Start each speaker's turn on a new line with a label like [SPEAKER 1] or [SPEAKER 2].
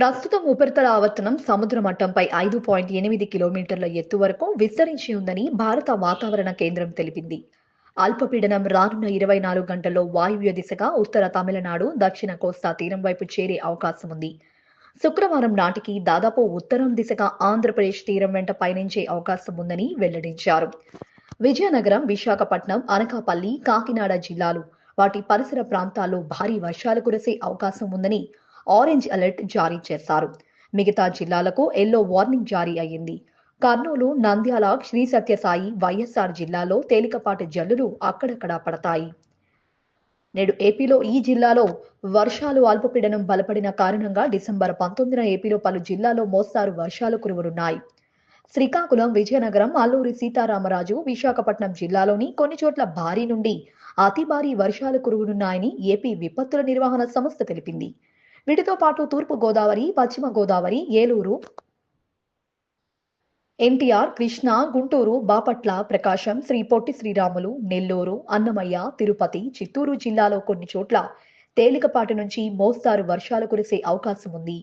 [SPEAKER 1] ప్రస్తుతం ఉపరితల ఆవర్తనం సముద్ర మట్టంపై ఐదు పాయింట్ ఎనిమిది కిలోమీటర్ల ఎత్తు వరకు విస్తరించి ఉందని భారత వాతావరణ కేంద్రం తెలిపింది. అల్పపీడనం రానున్న ఇరవై నాలుగు గంటల్లో వాయువ్య దిశగా ఉత్తర తమిళనాడు దక్షిణ కోస్తా తీరం వైపు చేరే అవకాశం ఉంది. శుక్రవారం నాటికి దాదాపు ఉత్తరం దిశగా ఆంధ్రప్రదేశ్ తీరం వెంట పయనించే అవకాశం ఉందని వెల్లడించారు. విజయనగరం విశాఖపట్నం అనకాపల్లి కాకినాడ జిల్లాలు వాటి పరిసర ప్రాంతాల్లో భారీ వర్షాలు కురిసే అవకాశం ఉందని ఆరెంజ్ అలర్ట్ జారీ చేశారు. మిగతా జిల్లాలకు ఎల్లో వార్నింగ్ జారీ అయ్యింది. కర్నూలు నంద్యాల శ్రీ సత్యసాయి వైఎస్ఆర్ జిల్లాలో తేలికపాటి జల్లులు అక్కడక్కడా పడతాయి. నేడు ఏపీలో ఈ జిల్లాలో వర్షాలు అల్పపీడనం బలపడిన కారణంగా డిసెంబర్ పంతొమ్మిదిన ఏపీలో పలు జిల్లాలో మోస్తారు వర్షాలు కురువనున్నాయి శ్రీకాకుళం విజయనగరం అల్లూరి సీతారామరాజు విశాఖపట్నం జిల్లాలోని కొన్ని చోట్ల భారీ నుండి అతి భారీ వర్షాలు కురువనున్నాయని ఏపీ విపత్తుల నిర్వహణ సంస్థ తెలిపింది. వీటితో పాటు తూర్పు గోదావరి పశ్చిమ గోదావరి ఏలూరు ఎన్టీఆర్ కృష్ణా గుంటూరు బాపట్ల ప్రకాశం శ్రీ పొట్టి శ్రీరాములు నెల్లూరు అన్నమయ్య తిరుపతి చిత్తూరు జిల్లాలో కొన్ని చోట్ల తేలికపాటి నుంచి మోస్తారు వర్షాలు కురిసే అవకాశం ఉంది